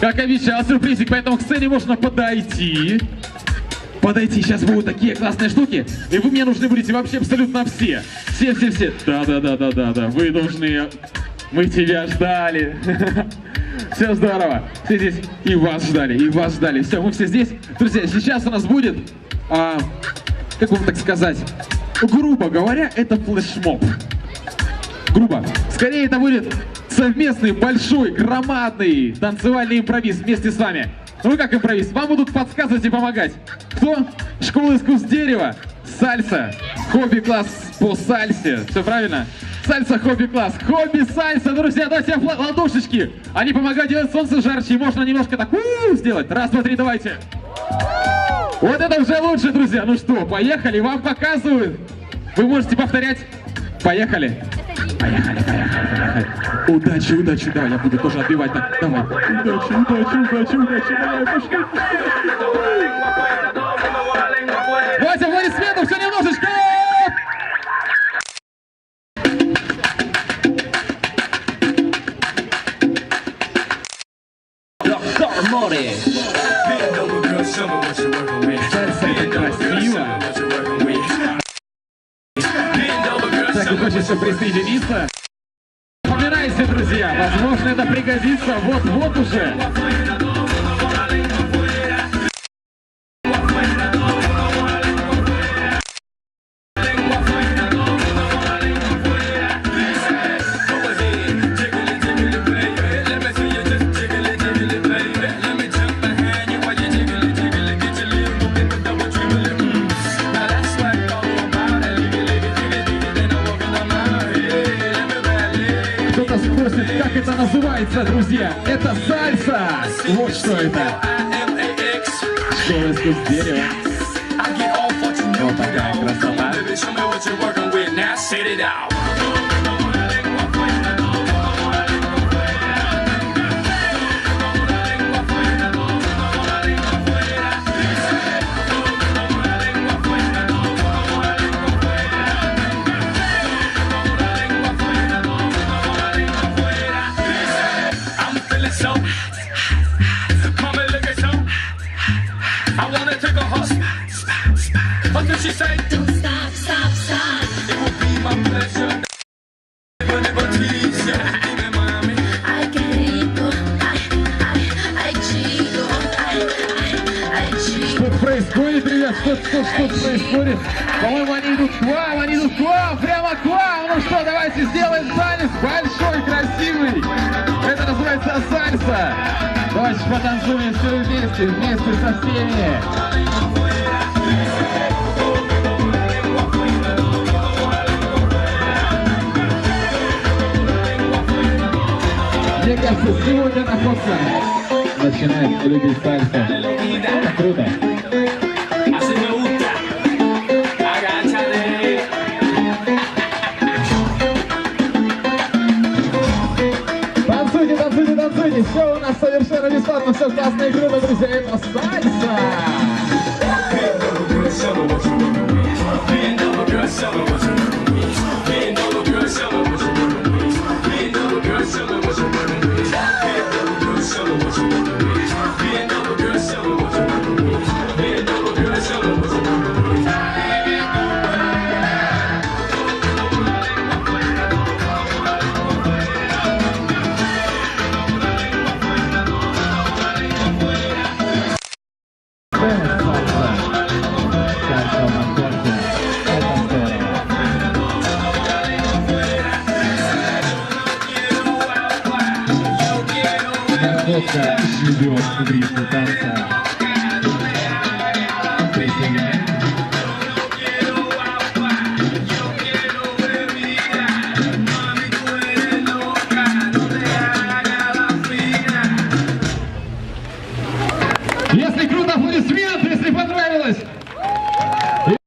Как обещал, сюрпризик, поэтому к сцене можно подойти. Подойти, сейчас будут такие классные штуки, и вы мне нужны будете вообще абсолютно все. Все-все-все. Да-да-да-да-да-да, вы должны... Мы тебя ждали. Все здорово. Все здесь. И вас ждали, и вас ждали. Все, мы все здесь. Друзья, сейчас у нас будет, а, как вам так сказать, грубо говоря, это флешмоб грубо. Скорее это будет совместный, большой, громадный танцевальный импровиз вместе с вами. Ну вы как импровиз? Вам будут подсказывать и помогать. Кто? Школа искусств дерева, сальса, хобби-класс по сальсе. Все правильно? Сальса, хобби-класс, хобби, сальса. Друзья, давайте ладошечки. Они помогают делать солнце жарче. Можно немножко так у-у-у сделать. Раз, два, три, давайте. Вот это уже лучше, друзья. Ну что, поехали, вам показывают. Вы можете повторять. Поехали. Поехали, поехали, поехали. Удачи, удачи, давай, я буду тоже отбивать так. Давай. Удачи, удачи, удачи, удачи, давай, пошли. Давайте аплодисменты, все немножечко. Доктор Мори. Так и хочется присоединиться. Поминайте, друзья, возможно, это пригодится вот-вот уже. Называется, друзья? Это сальса! Вот что это. Школа искусств дерева. Вот такая красота. Происходит, ребят? Что, что, что происходит? По-моему, идут к идут к прямо к. Ну что, давайте сделаем танец большой, красивый. Это называется сальса. Давайте потанцуем все вместе, вместе со всеми. Кажется, сегодня на Фокса начинает любить. Это круто. Танцуйте, танцуйте, танцуйте. Все у нас совершенно бесплатно, все классно и круто, друзья. Это сальса. Show me Находка чемпион в ритме танца.